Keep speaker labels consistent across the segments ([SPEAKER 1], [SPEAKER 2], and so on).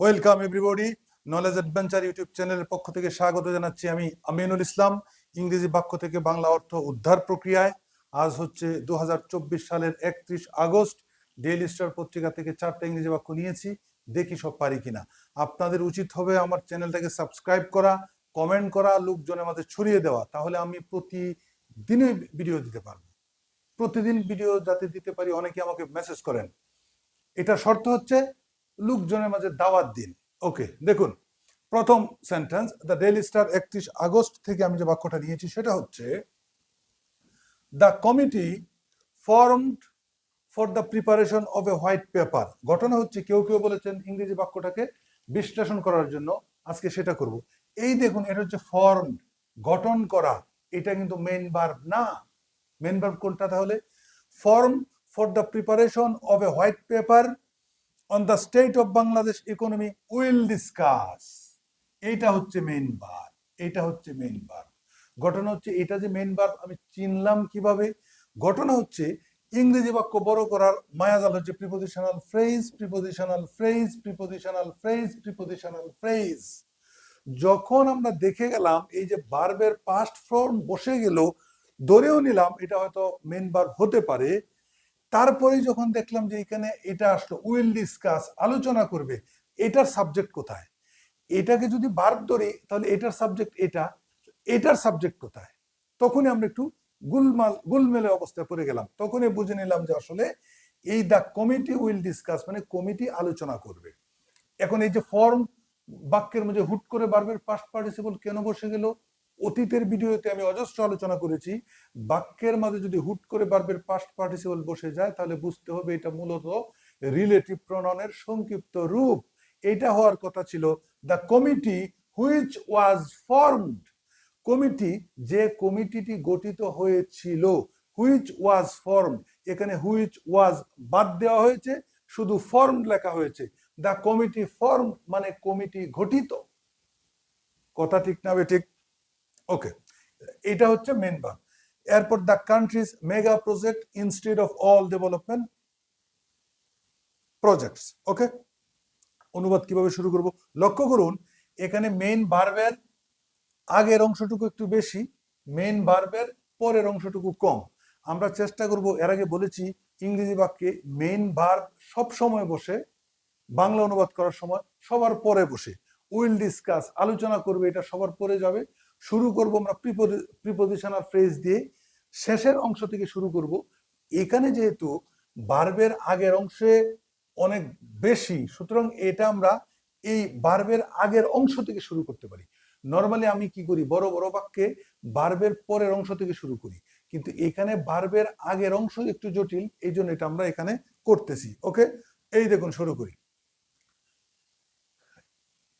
[SPEAKER 1] Welcome everybody knowledge adventure YouTube চ্যানেলের পক্ষ থেকে স্বাগত জানাচ্ছি আমি আমিনুল ইসলাম, ইংরেজি বাক্য থেকে বাংলা অর্থ উদ্ধার প্রক্রিয়ায়। আজ হচ্ছে দু হাজার চব্বিশ সালের একত্রিশ আগস্ট। ডেইলি স্টার পত্রিকা থেকে চারটা ইংরেজি বাক্য নিয়েছি, দেখি সব পারি কিনা। আপনাদের উচিত হবে আমার চ্যানেলটাকে সাবস্ক্রাইব করা, কমেন্ট করা লোকজনের মাঝে ছড়িয়ে দেওয়া। তাহলে আমি প্রতিদিনই ভিডিও দিতে পারব। প্রতিদিন ভিডিও যাতে দিতে পারি, অনেকে আমাকে মেসেজ করেন। এটা শর্ত হচ্ছে লোকজনের মাঝে দাওয়াত দিন। ওকে দেখুন, প্রথম সেন্টেন্স দ্য ডেইলি স্টার একত্রিশ আগস্ট থেকে আমি যে বাক্যটা নিয়েছি সেটা হচ্ছে the committee formed for the preparation of a white paper ঘটনা হচ্ছে, কেউ কেউ বলেছেন ইংরেজি বাক্যটাকে বিশ্লেষণ করার জন্য, আজকে সেটা করব। এই দেখুন, এটা হচ্ছে ফর্ম গঠন করা। এটা কিন্তু মেন ভার্ব না। মেন ভার্ব কোনটা তাহলে? Form for the preparation of a white paper on the state of Bangladesh economy will discuss এইটা হচ্ছে মেইন বার এটা হচ্ছে মেইন বার ঘটনা হচ্ছে এটা যে মেইন বার আমি চিনলাম কীভাবে? ঘটনা হচ্ছে ইংরেজি বাক্য বড় করার মায়াজাল হচ্ছে prepositional phrase prepositional phrase prepositional phrase prepositional phrase যখন আমরা দেখে গেলাম এই যে বার্বের পাস্ট ফর্ম বসে গেল, ধরেও নিলাম এটা হয়তো মেন বার হতে পারে তারপরে যখন দেখলাম যে এখানে এটা আসলো উইল ডিসকাস আলোচনা করবে, এটার সাবজেক্ট কোথায়? এটাকে যদি বার্ব ধরি, তাহলে এটার সাবজেক্ট এটা, এটার সাবজেক্ট কোথায়? তখনই আমরা একটু গুলমাল, গুলমেলে অবস্থায় পড়ে গেলাম। তখনই বুঝে নিলাম যে আসলে এই দ্য কমিটি উইল ডিসকাস মানে কমিটি আলোচনা করবে। এখন এই যে ফর্ম বাক্যের মধ্যে হুট করে বার্বের পাস্ট পার্টিসিপল কেন বসে গেল? অতীতের ভিডিওতে আমি অজস্র আলোচনা করেছি। বাক্যের মাঝে যদি হুট করে বার্বের পাস্ট পার্টিসিপল বসে যায়, তাহলে বুঝতে হবে এটা মূলত রিলেটিভ প্রণনের সংক্ষিপ্ত রূপ। এটা হওয়ার কথা ছিল the committee which was formed committee, যে কমিটিটি গঠিত হয়েছিল হুইচ ওয়াজ ফর্ম এখানে হুইচ ওয়াজ বাদ দেওয়া হয়েছে, শুধু ফর্ম লেখা হয়েছে। দ্য কমিটি ফর্ম মানে কমিটি গঠিত। কথা ঠিক না ঠিক? ওকে এটা হচ্ছে মেন ভার্ব এরপর the countries mega project instead of all development projects okay অনুবাদ কীভাবে শুরু করব? লক্ষ্য করুন, এখানে মেইন ভার্বের আগের অংশটুকু একটু বেশি মেইন ভার্বের পরের অংশটুকু কম। আমরা চেষ্টা করব, এর আগে বলেছি, ইংরেজি বাক্যে মেইন ভার্ব সব সময় বসে, বাংলা অনুবাদ করার সময় সবার পরে বসে। উইল ডিসকাস আলোচনা করবে, এটা সবার পরে যাবে। শুরু করব আমরা প্রিপোজিশনাল ফ্রেজ দিয়ে শেষের অংশ থেকে শুরু করব। এখানে যেহেতু বার্বের আগের অংশে অনেক বেশি, সুতরাং এটা আমরা এই বার্বের আগের অংশ থেকে শুরু করতে পারি। নর্মালি আমি কি করি? বড় বড় বাক্যে বার্বের পরের অংশ থেকে শুরু করি। কিন্তু এখানে বার্বের আগের অংশ একটু জটিল, এই জন্য এটা আমরা এখানে করতেছি, ওকে? এই দেখুন, শুরু করি।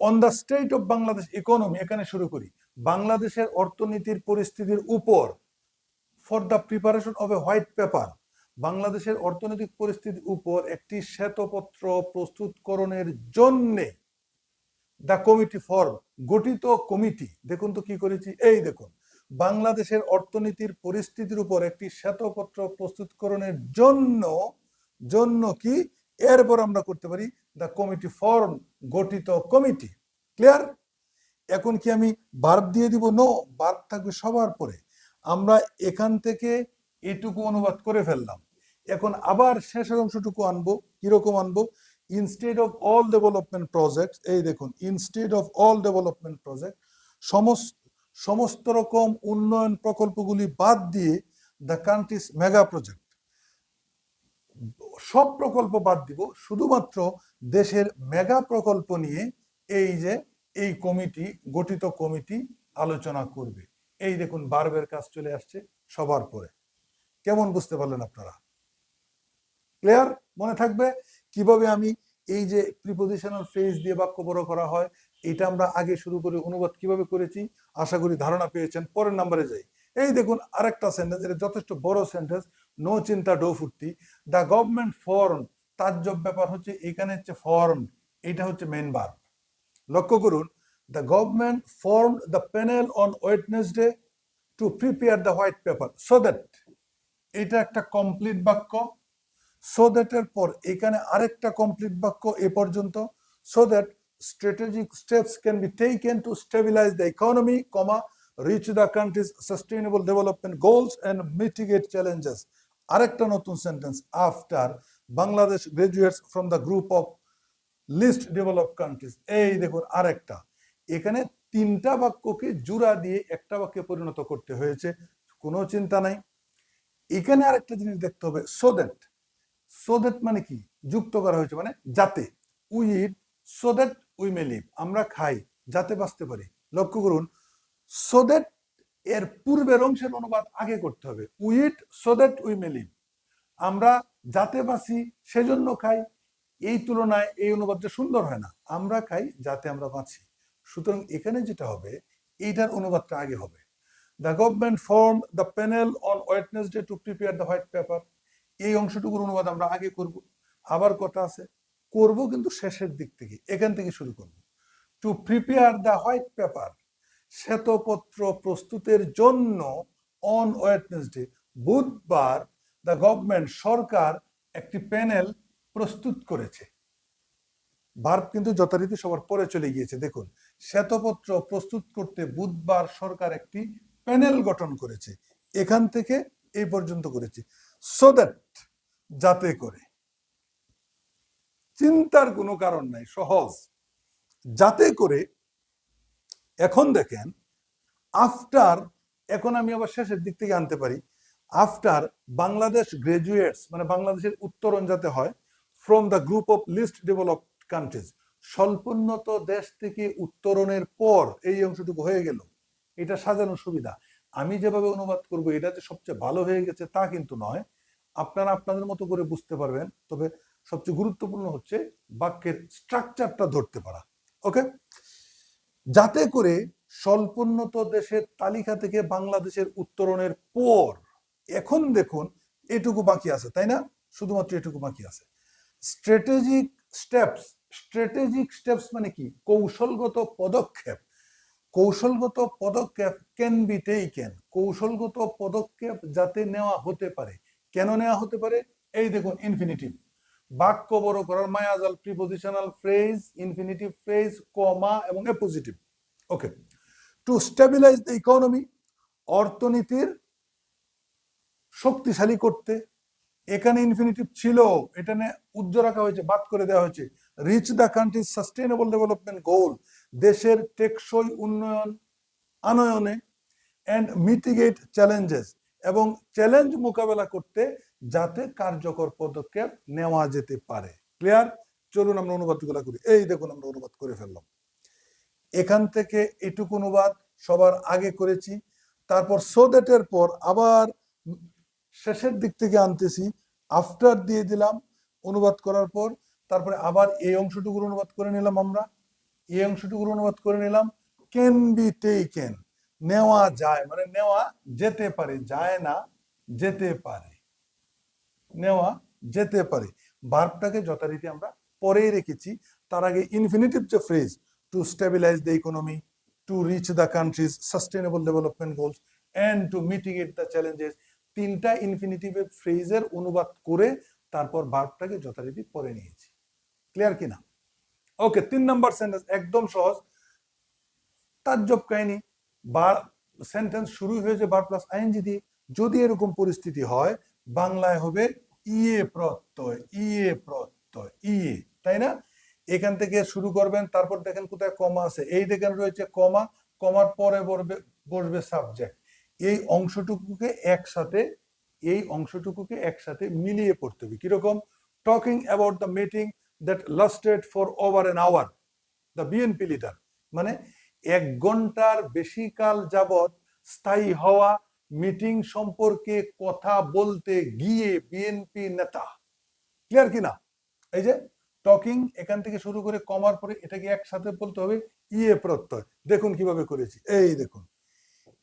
[SPEAKER 1] On the state of Bangladesh economy এখানে শুরু করি। বাংলাদেশের অর্থনীতির পরিস্থিতির উপর for the preparation of a white paper বাংলাদেশের অর্থনৈতিক পরিস্থিতির উপর একটি শ্বেতপত্র প্রস্তুতকরণের জন্যে দ্য কমিটি ফর্ম গঠিত কমিটি দেখুন তো কি করেছি, এই দেখুন, বাংলাদেশের অর্থনীতির পরিস্থিতির উপর একটি শ্বেতপত্র প্রস্তুতকরণের জন্য জন্য কি, এরপর আমরা করতে পারি দ্য কমিটি ফর্ম গঠিত কমিটি ক্লিয়ার এখন কি আমি বার্ব দিয়ে দিব? নো বার্ব থাকবে সবার পরে। আমরা এখান থেকে এটুকু অনুবাদ করে ফেললাম। এখন আবার শেষের অংশটুকু আনব। কীরকম আনব? Instead of all development project এই দেখুন instead of all development project সমস্ত সমস্ত রকম উন্নয়ন প্রকল্পগুলি বাদ দিয়ে দ্য কান্ট্রিজ মেগা প্রজেক্ট সব প্রকল্প বাদ দিব। শুধুমাত্র দেশের মেগা প্রকল্প নিয়ে এই যে এই কমিটি, গঠিত কমিটি আলোচনা করবে। এই দেখুন, বার্বের কাজ চলে আসছে সবার পরে। কেমন বুঝতে পারলেন আপনারা? ক্লিয়ার মনে থাকবে? কীভাবে আমি এই যে প্রিপোজিশনাল ফ্রেজ দিয়ে বাক্য বড় করা হয়, এটা আমরা আগে শুরু করে অনুবাদ কীভাবে করেছি, আশা করি ধারণা পেয়েছেন। পরের নাম্বারে যাই। এই দেখুন, আরেকটা সেন্টেন্স এটা যথেষ্ট বড় সেন্টেন্স নো চিন্তা ডো ফুর্তি দ্য গভর্নমেন্ট ফর্ম তাজ্জব ব্যাপার হচ্ছে, এখানে হচ্ছে ফর্ম এটা হচ্ছে মেন বার লক্ষ্য করুন the government form the panel on Wednesday to prepare the white paper so that এটা একটা কমপ্লিট বাক্য সো দ্যাটের পর এখানে আরেকটা কমপ্লিট বাক্য এ পর্যন্ত so that strategic steps can be taken to stabilize the economy, comma, reach the country's sustainable development goals and mitigate challenges. আরেকটা নতুন sentence after Bangladesh graduates from the group of least develop countries এই দেখুন আরেকটা। এখানে তিনটা বাক্যকে জুড়া দিয়ে একটা বাক্যে পরিণত করতে হয়েছে, কোনো চিন্তা নাই। এখানে আরেকটা জিনিস দেখতে হবে সো দ্যাট সো দ্যাট মানে কি? যুক্ত করা হয়েছে মানে যাতে। We eat so that we may live আমরা খাই, যাতে বাঁচতে পারি। লক্ষ্য করুন সো দ্যাট এর পূর্বের অংশের অনুবাদ আগে করতে হবে। We eat so that we may live আমরা যাতে বাঁচি, সেজন্য খাই। এই তুলনায় এই অনুবাদটা সুন্দর হয় না। আমরা খাই যাতে আমরা বাঁচি। সুতরাং এখানে যেটা হবে, এইটার অনুবাদটা আগে হবে। The government form the panel on Wednesday to prepare the white paper এই অংশটুকুর অনুবাদ আমরা আগে করব। আবার কথা আছে? করব কিন্তু শেষের দিক থেকে, এখান থেকে শুরু করব। To prepare the white paper শ্বেতপত্র প্রস্তুতের জন্য অন ওয়েটনেসডে বুধবার দ্য গভর্নমেন্ট সরকার একটি প্যানেল প্রস্তুত করেছে। ভারত কিন্তু যথারীতি সবার পরে চলে গিয়েছে। দেখুন, শ্বেতপত্র প্রস্তুত করতে বুধবার সরকার একটি প্যানেল গঠন করেছে। এখান থেকে এই পর্যন্ত করেছে। সো দ্যাট যাতে করে। চিন্তার কোনো কারণ নাই, সহজ। যাতে করে, এখন দেখেন আফটার এখন আমি আবার শেষের দিক থেকে আনতে পারি। আফটার বাংলাদেশ গ্রাজুয়েটস মানে বাংলাদেশের উত্তরণ যাতে হয় from the group of least developed countries স্বল্পোন্নত দেশ থেকে উত্তরণের পর এই অংশটুকু হয়ে গেল। এটা সাজানো সুবিধা। আমি যেভাবে অনুবাদ করব এটা যে সবচেয়ে ভালো হয়ে গেছে তা কিন্তু নয়। আপনারা আপনাদের মতো করে বুঝতে পারবেন। তবে সবচেয়ে গুরুত্বপূর্ণ হচ্ছে বাক্যের স্ট্রাকচারটা ধরতে পারা। ওকে? যাতে করে স্বল্পোন্নত দেশের তালিকা থেকে বাংলাদেশের উত্তরণের পর এখন দেখুন, এটুকু বাকি আছে, তাই না? শুধুমাত্র এটুকু বাকি আছে। স্ট্র্যাটেজিক স্টেপস স্ট্র্যাটেজিক স্টেপস মানে কি? কৌশলগত পদক্ষেপ। কৌশলগত পদক্ষেপ ক্যান বি টেকেন কৌশলগত পদক্ষেপ যাতে নেওয়া হতে পারে। কেন নেওয়া হতে পারে? এই দেখুন ইনফিনিটিভ বাক্য বড় করার মায়াজাল prepositional phrase infinitive phrase comma এবং positive okay to stabilise the economy অর্থনীতির শক্তিশালী করতে এখানে ইনফিনিটিভ ছিল, এটা নিয়ে উজ্জ্ব রাখা হয়েছে, বাদ করে দেওয়া হয়েছে। Reach the country sustainable development goal দেশের টেকসই উন্নয়ন, আনয়নে অ্যান্ড মিটিগেট চ্যালেঞ্জেস এবং চ্যালেঞ্জ মোকাবেলা করতে যাতে কার্যকর পদক্ষেপ নেওয়া যেতে পারে। ক্লিয়ার চলুন আমরা অনুবাদগুলো করি। এই দেখুন, আমরা অনুবাদ করে ফেললাম। এখান থেকে এটুকু অনুবাদ সবার আগে করেছি। তারপর সোদেটের পর আবার শেষের দিক থেকে আনতেছি। আফটার দিয়ে দিলাম, অনুবাদ করার পর তারপরে আবার এই অংশটুকুর অনুবাদ করে নিলাম আমরা। এই অংশটুকুর অনুবাদ করে নিলাম। ক্যান বি টেকেন নেওয়া যায় মানে নেওয়া যেতে পারে, যায় না, যেতে পারে। নেওয়া যেতে পারে। ভার্বটাকে যথারীতি আমরা পরেই রেখেছি। তার আগে ইনফিনিটিভ যে phrase to stabilise the economy to reach the countries sustainable development goals and to meeting mitigate the challenges তিনটা ইনফিনিটিভের ফ্রেজের অনুবাদ করে তারপর ভার্বটাকে যথারীতি পরে নিয়েছি। ক্লিয়ার কিনা ওকে তিন নাম্বার সেন্টেন্স একদম সহজ। তাজ্জব কাহিনী। বা সেন্টেন্স শুরু হয়েছে বার প্লাস আইএনজি দিয়ে। যদি এরকম পরিস্থিতি হয়, বাংলায় হবে ইয়ে প্রত্যয় ইয়ে প্রত্যয় ইয়ে তাই না? এখান থেকে শুরু করবেন, তারপর দেখেন কোথায় কমা আছে। এই দেখেন রয়েছে কমা। কমার পরে বসবে বসবে সাবজেক্ট এই অংশটুকুকে একসাথে, এই অংশটুকুকে একসাথে মিলিয়ে পড়তে হবে। কীরকম? Talking about the meeting that lasted for over an hour the BNP leader মানে এক ঘণ্টার বেশি কাল যাবৎ স্থায়ী হওয়া মিটিং সম্পর্কে কথা বলতে গিয়ে বিএনপি নেতা। ক্লিয়ার কিনা? এই যে টকিং এখান থেকে শুরু করে কমার পরে এটাকে একসাথে বলতে হবে ইয়ে প্রত্যয়। দেখুন কীভাবে করেছি। এই দেখুন।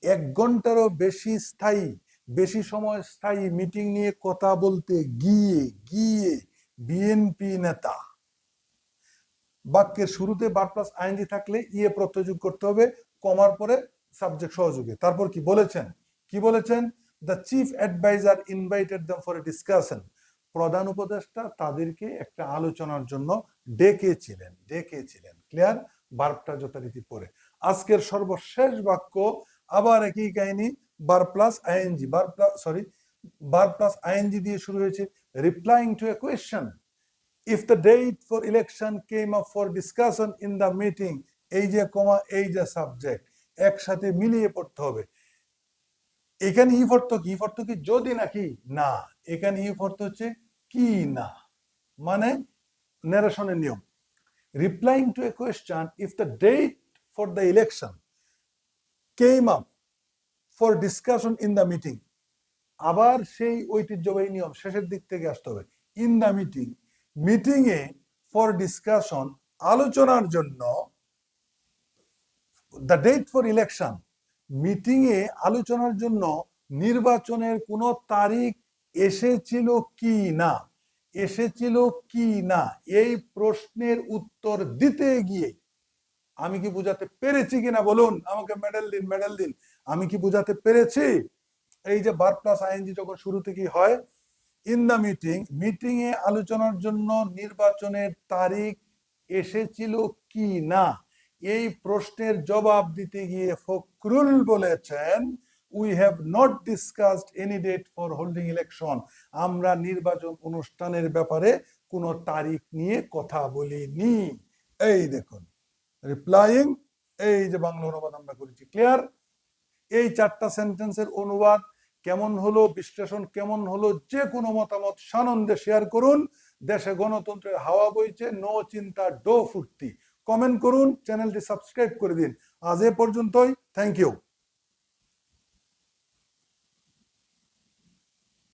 [SPEAKER 1] এক ঘন্টারও বেশি স্থায়ী, বেশি সময় স্থায়ী মিটিং নিয়ে কথা বলতে গিয়ে গিয়ে বিএনপি নেতা। বাক্যের শুরুতে বার প্লাস আইনজি থাকলে ইয়ে প্রত্যয় যোগ করতে হবে, কমার পরে সাবজেক্ট সহযোগে। তারপর কি বলেছেন? কি বলেছেন? The chief adviser invited them for a discussion প্রধান উপদেষ্টা তাদেরকে একটা আলোচনার জন্য ডেকেছিলেন ডেকেছিলেন। ক্লিয়ার? বার্বটা যথারীতি পরে আজকের সর্বশেষ বাক্য আবার একই কাহিনী, বার প্লাস আইএনজি বার প্লাস সরি বার প্লাস আইএনজি দিয়ে শুরু হয়েছে replying to a question if the date for election came up for discussion in the meeting এই যে কমা এই যে সাবজেক্ট একসাথে মিলিয়ে পড়তে হবে। এখানে ইফ অর্থ কি? অর্থ কি? যদি নাকি না। এখানে ইফ অর্থ হচ্ছে কি না? মানে ন্যারেশনের নিয়ম। Replying to a question if the date for the election came up for discussion in the meeting আবার সেই ঐতিহ্যবাহী নিয়ম শেষের দিক থেকে আসতে হবে। ইন দ্য মিটিং মিটিং এ ফর ডিসকাশন আলোচনার জন্য the date for election meeting এ আলোচনার জন্য নির্বাচনের কোনো তারিখ এসেছিল কি না, এসেছিল কি না, এই প্রশ্নের উত্তর দিতে গিয়ে আমি কি বুঝাতে পেরেছি কিনা বলুন? আমাকে মেডেল দিন মেডেল দিন। আমি কি বুঝাতে পেরেছি? এই যে বার প্লাস আইএনজি যখন শুরু থেকেই হয় ইন দ্য মিটিং মিটিং এ আলোচনার জন্য নির্বাচনের তারিখ এসেছিল কি না? এই প্রশ্নের জবাব দিতে গিয়ে ফখরুল বলেছেন we have not discussed any date for holding election আমরা নির্বাচন অনুষ্ঠানের ব্যাপারে কোনো তারিখ নিয়ে কথা বলিনি। এই দেখুন। রিপ্লাইং এই যে বাংলা অনুবাদ আমরা করেছি ক্লিয়ার এই চারটা সেন্টেন্সের অনুবাদ কেমন হলো, বিশ্লেষণ কেমন হলো যে কোনো মতামত সানন্দে শেয়ার করুন। দেশে গণতন্ত্রের হাওয়া বইছে, নো চিন্তা, ডো ফুর্তি। কমেন্ট করুন চ্যানেলটি সাবস্ক্রাইব করে দিন। আজ এ পর্যন্তই থ্যাংক ইউ